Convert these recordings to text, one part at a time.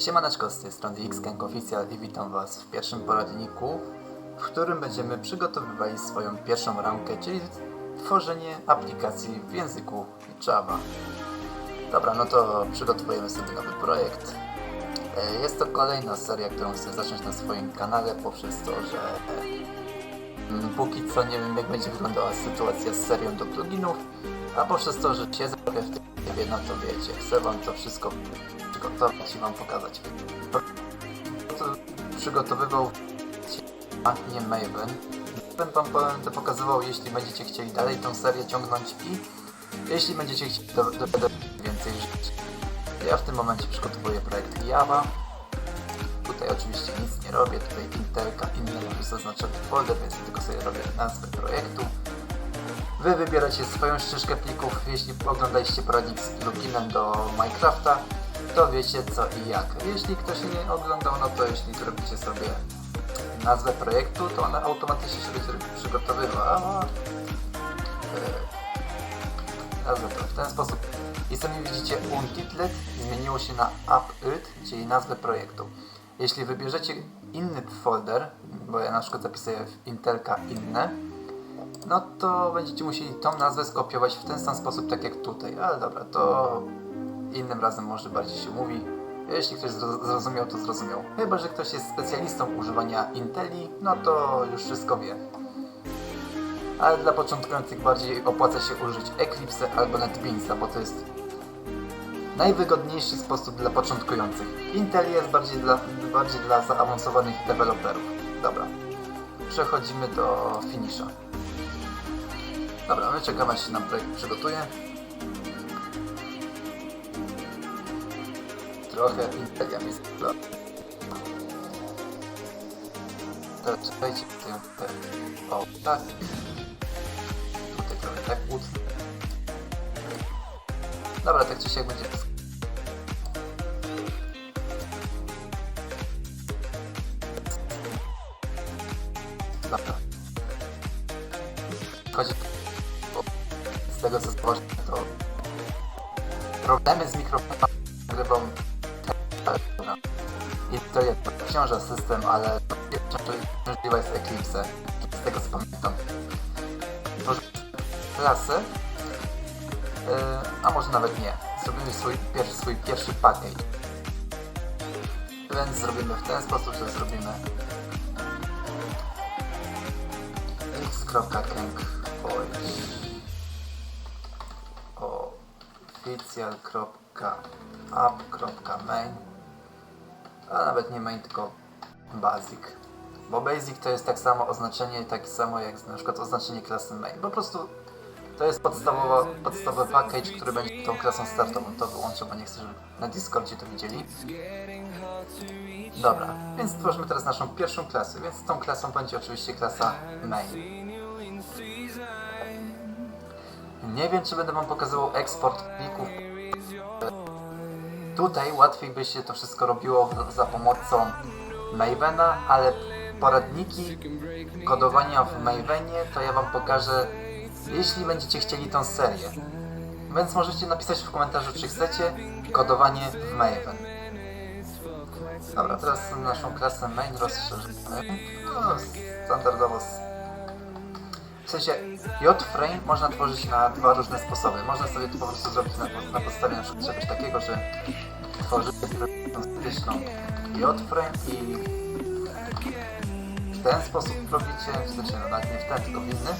Siemaneczko, z tej strony Xgang Official i witam Was w pierwszym poradniku, w którym będziemy przygotowywali swoją pierwszą ramkę, czyli tworzenie aplikacji w języku Java. Dobra, no to przygotowujemy sobie nowy projekt. E, Jest to kolejna seria, którą chcę zacząć na swoim kanale poprzez to, że mm, póki co nie wiem jak będzie wyglądała sytuacja z serią do pluginów, a poprzez to, że się zrobię w tym no to wiecie, chcę Wam to wszystko przygotować i Wam pokazać. To przygotowywał nie Maven. Będę Wam będę pokazywał, jeśli będziecie chcieli dalej tą serię ciągnąć i jeśli będziecie chcieli do- dowiedzieć więcej rzeczy. Ja w tym momencie przygotowuję projekt Java. Tutaj oczywiście nic nie robię, tutaj Intelka, inne już zaznaczony folder, więc tylko sobie robię nazwę projektu. Wy wybieracie swoją ścieżkę plików. Jeśli oglądaliście poradnik z pluginem do Minecrafta, to wiecie co i jak. Jeśli ktoś nie oglądał, no to jeśli zrobicie sobie nazwę projektu, to ona automatycznie się będzie przygotowywała. Yy, Nazwę to w ten sposób. I sami widzicie Untitled zmieniło się na UpIt, czyli nazwę projektu. Jeśli wybierzecie inny folder, bo ja na przykład zapisuję w Intelka inne, no to będziecie musieli tą nazwę skopiować w ten sam sposób, tak jak tutaj. Ale dobra, to innym razem może bardziej się mówi. Jeśli ktoś zro- zrozumiał, to zrozumiał. Chyba, że ktoś jest specjalistą używania Inteli, no to już wszystko wie. Ale dla początkujących bardziej opłaca się użyć Eclipse albo NetBeansa, bo to jest najwygodniejszy sposób dla początkujących. Intel jest bardziej dla, bardziej dla zaawansowanych deweloperów. Dobra, przechodzimy do finisza. Dobra, my czekamy aż się nam projekt przygotuje. Trochę zbla. Teraz czekajcie, tutaj, tutaj. O, tak. Tutaj trochę tak utnę. Dobra, tak czy siak będzie system, ale możliwa jest Eclipse, z tego co pamiętam. Tworzymy klasę, yy, a może nawet nie. Zrobimy swój pierwszy, swój pierwszy package. Więc zrobimy w ten sposób, że zrobimy x.kęg official.app.main a nawet nie main, tylko basic bo basic to jest tak samo oznaczenie, tak samo jak na przykład oznaczenie klasy main po prostu to jest podstawowa, podstawowy package, który będzie tą klasą startową to wyłączę, bo nie chcę, żeby na Discordzie to widzieli Dobra, więc stworzymy teraz naszą pierwszą klasę, więc tą klasą będzie oczywiście klasa main. Nie wiem, czy będę Wam pokazywał eksport plików. Tutaj łatwiej by się to wszystko robiło za pomocą Mavena, ale poradniki kodowania w Mavenie to ja Wam pokażę, jeśli będziecie chcieli tą serię. Więc możecie napisać w komentarzu, czy chcecie kodowanie w Maven. Dobra, teraz naszą klasę main rozszerzymy. No, standardowo. W sensie JFrame można tworzyć na dwa różne sposoby. Można sobie to po prostu zrobić na, na podstawie na czegoś takiego, że tą statyczną JFrame i w ten sposób robicie, w sensie no, nawet nie w ten, tylko w inny.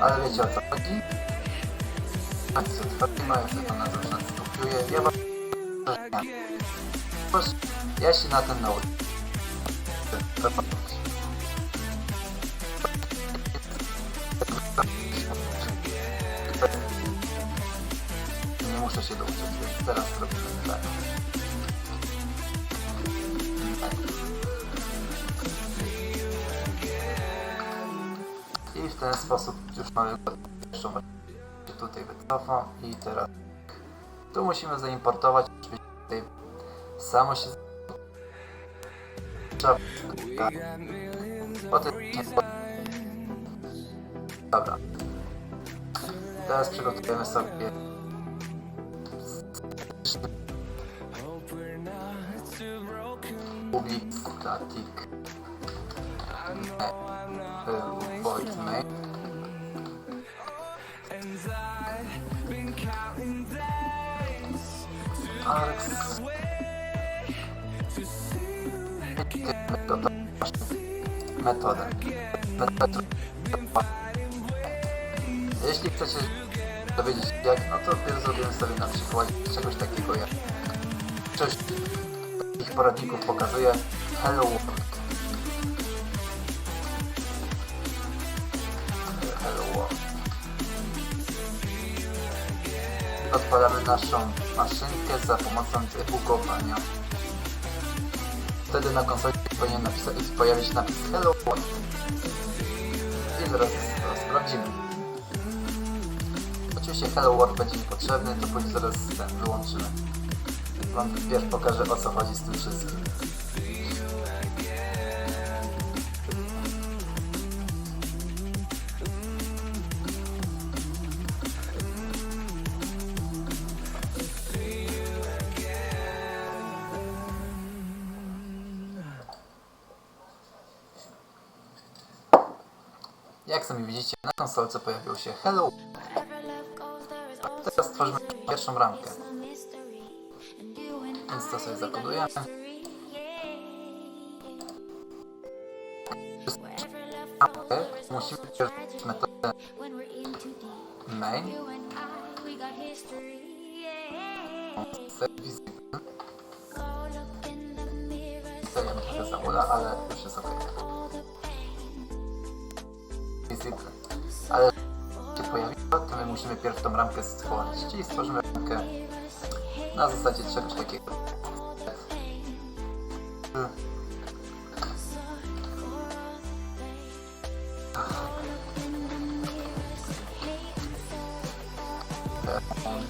Ale wiecie o co chodzi. Tak, z JFrame'a, ja to nazwę skopiuję. Ja wam ja się na ten nauczę. Nie muszę się douczyć, więc teraz robimy tak. Tak. W ten sposób już mamy pierwszą. Tutaj wycofam i teraz tu musimy zaimportować oczywiście tutaj samo się trzeba potem dobra. Teraz przygotujemy sobie public static uh, metodę metodę jeśli chcecie dowiedzieć się jak, no to pierw zrobimy sobie na przykładzie czegoś takiego jak Cześć. Ich poradników pokazuje Hello World. Odpalamy naszą maszynkę za pomocą debugowania. Wtedy na konsoli powinien pojawić się napis Hello World. I zaraz sprawdzimy. Oczywiście Hello World będzie niepotrzebny, to później zaraz ten wyłączymy. Wam wpierw pokażę o co chodzi z tym wszystkim. Jak sami widzicie, na konsolce pojawił się Hello. Teraz stworzymy pierwszą ramkę. Więc to sobie zakodujemy. Ramkę musimy pierwszy metodę main set visible. Stajemy trochę za ale już jest ok. Visible. Ale się pojawiło, to my musimy pierwszy tą ramkę stworzyć, czyli stworzymy ramkę na zasadzie czegoś takiego. On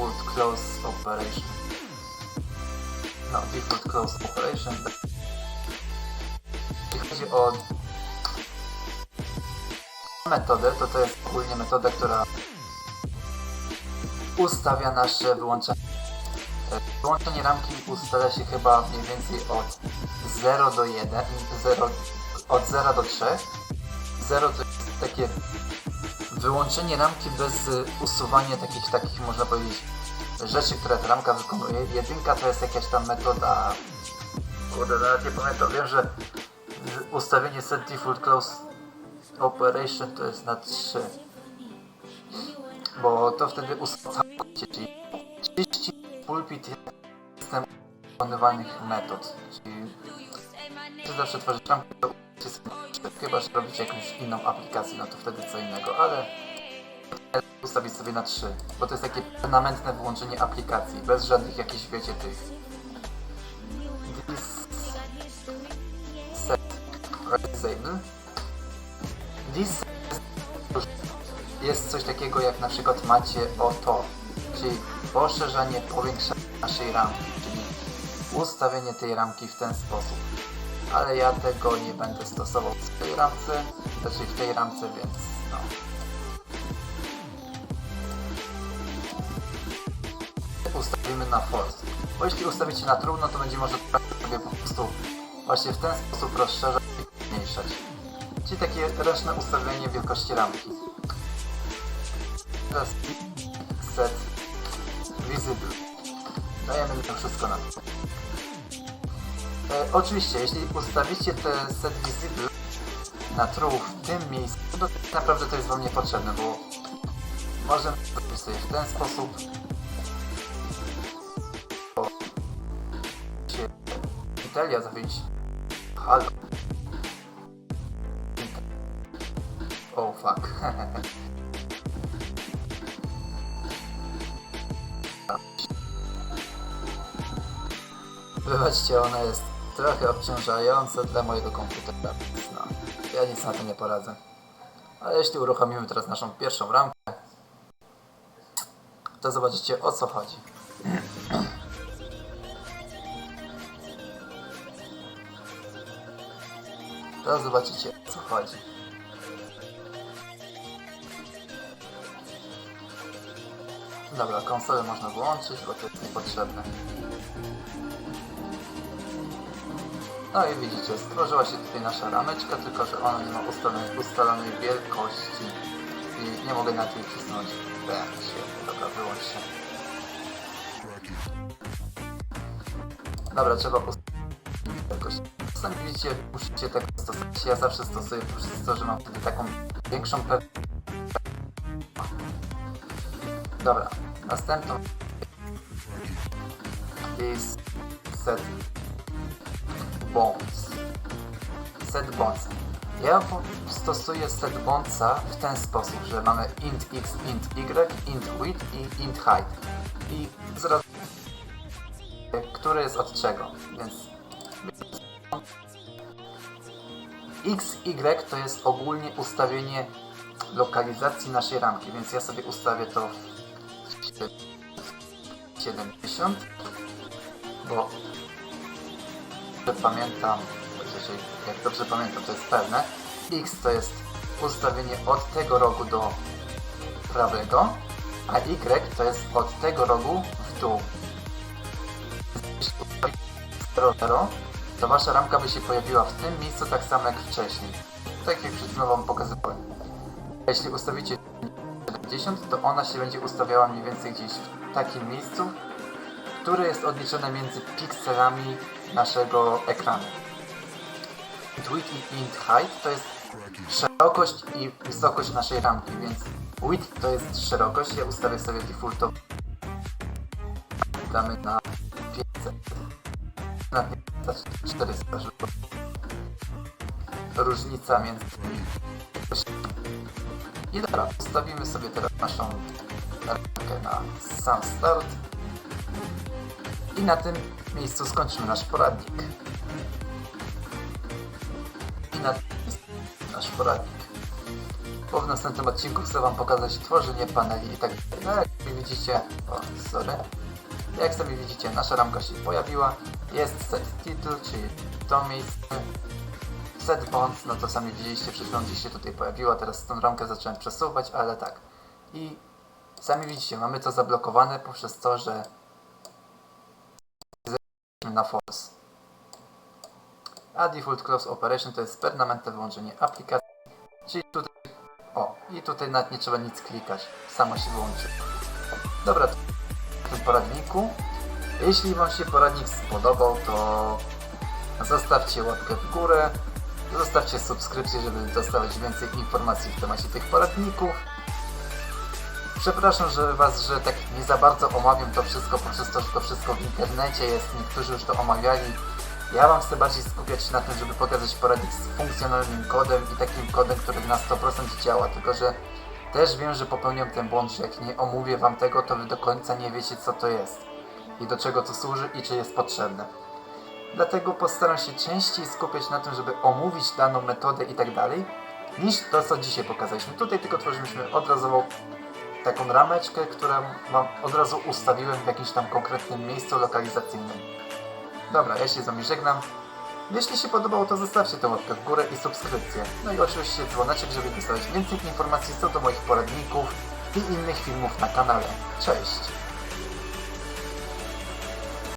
default close operation. No, default close operation. Jeśli chodzi o metodę, to to jest ogólnie metoda, która ustawia nasze wyłączenie. Wyłączenie ramki ustala się chyba mniej więcej od 0 do 1, 0, od 0 do 3. 0 to jest takie wyłączenie ramki bez y, usuwania takich, takich można powiedzieć rzeczy, które ta ramka wykonuje. Jedynka to jest jakaś tam metoda, kurde, nawet nie pamiętam, wiem, że y, ustawienie set close operation to jest na 3. Bo to wtedy ustala czyli 30 pulpit system wykonywanych metod. Czyli czy zawsze tworzyć ramkę, to chyba, że robicie jakąś inną aplikację, no to wtedy co innego, ale ustawić sobie na 3, bo to jest takie permanentne wyłączenie aplikacji, bez żadnych jakichś, wiecie, tych this set disable this jest coś takiego jak na przykład macie o to, czyli poszerzanie, powiększenie naszej ramki, czyli ustawienie tej ramki w ten sposób. Ale ja tego nie będę stosował w tej ramce, znaczy w tej ramce, więc no. Ustawimy na false. Bo jeśli ustawicie na trudno, to będzie można sobie po prostu właśnie w ten sposób rozszerzać i zmniejszać. Czyli takie ręczne ustawienie wielkości ramki. Teraz set visible. Dajemy to wszystko na. E, oczywiście, jeśli ustawicie te set visible na true w tym miejscu, to tak naprawdę to jest wam niepotrzebne, bo możemy zrobić sobie w ten sposób. Italia zrobić. Halo. Oh fuck. Wybaczcie, ona jest trochę obciążające dla mojego komputera. No, ja nic na to nie poradzę. Ale jeśli uruchomimy teraz naszą pierwszą ramkę, to zobaczycie o co chodzi. To zobaczycie o co chodzi. Dobra, konsolę można wyłączyć, bo to jest niepotrzebne. No i widzicie, stworzyła się tutaj nasza rameczka, tylko że ona nie ma ustalonej, ustalonej wielkości i nie mogę na tej wcisnąć. Świetnie, dobra, wyłącz się. Dobra, trzeba ustalić wielkość. Sami widzicie, musicie tak stosować. Ja zawsze stosuję przez to, że mam wtedy taką większą pewność. Dobra, następną jest set bonds. Set bonds. Ja stosuję set bondsa w ten sposób, że mamy int x, int y, int width i int height. I zaraz który jest od czego, więc x, y to jest ogólnie ustawienie lokalizacji naszej ramki, więc ja sobie ustawię to w 70, bo pamiętam, chociaż jak dobrze pamiętam, to jest pewne, x to jest ustawienie od tego rogu do prawego, a y to jest od tego rogu w dół. Jeśli ustawicie 0, to wasza ramka by się pojawiła w tym miejscu tak samo jak wcześniej. Tak jak przed chwilą wam pokazywałem. Jeśli ustawicie 70, to ona się będzie ustawiała mniej więcej gdzieś w takim miejscu, które jest odliczone między pikselami naszego ekranu. Width i height to jest szerokość i wysokość naszej ramki, więc width to jest szerokość, ja ustawię sobie defaultowo. Damy na 500 na 400 żeby różnica między i dobra, ustawimy sobie teraz naszą ramkę na sam start. I na tym miejscu skończymy nasz poradnik. I na nasz poradnik. Bo w następnym odcinku chcę Wam pokazać tworzenie paneli i tak dalej. No jak widzicie, o sorry, jak sami widzicie nasza ramka się pojawiła, jest set title, czyli to miejsce, set bond, no to sami widzieliście, przed chwilą gdzieś się tutaj pojawiła, teraz tą ramkę zacząłem przesuwać, ale tak. I sami widzicie, mamy to zablokowane poprzez to, że na false. A default close operation to jest permanentne wyłączenie aplikacji, czyli tutaj, o, i tutaj nawet nie trzeba nic klikać, samo się wyłączy. Dobra, to w tym poradniku. Jeśli Wam się poradnik spodobał, to zostawcie łapkę w górę, zostawcie subskrypcję, żeby dostawać więcej informacji w temacie tych poradników. Przepraszam, że Was, że tak nie za bardzo omawiam to wszystko, poprzez to, że to wszystko w internecie jest, niektórzy już to omawiali. Ja Wam chcę bardziej skupiać się na tym, żeby pokazać poradnik z funkcjonalnym kodem i takim kodem, który na 100% działa, tylko że też wiem, że popełniam ten błąd, że jak nie omówię Wam tego, to Wy do końca nie wiecie co to jest i do czego to służy i czy jest potrzebne. Dlatego postaram się częściej skupiać na tym, żeby omówić daną metodę i tak dalej, niż to, co dzisiaj pokazaliśmy. Tutaj tylko tworzyliśmy odrazową taką rameczkę, którą Wam od razu ustawiłem w jakimś tam konkretnym miejscu lokalizacyjnym. Dobra, ja się z Wami żegnam. Jeśli się podobało, to zostawcie tę łapkę w górę i subskrypcję. No i oczywiście dzwoneczek, żeby dostawać więcej informacji co do moich poradników i innych filmów na kanale. Cześć!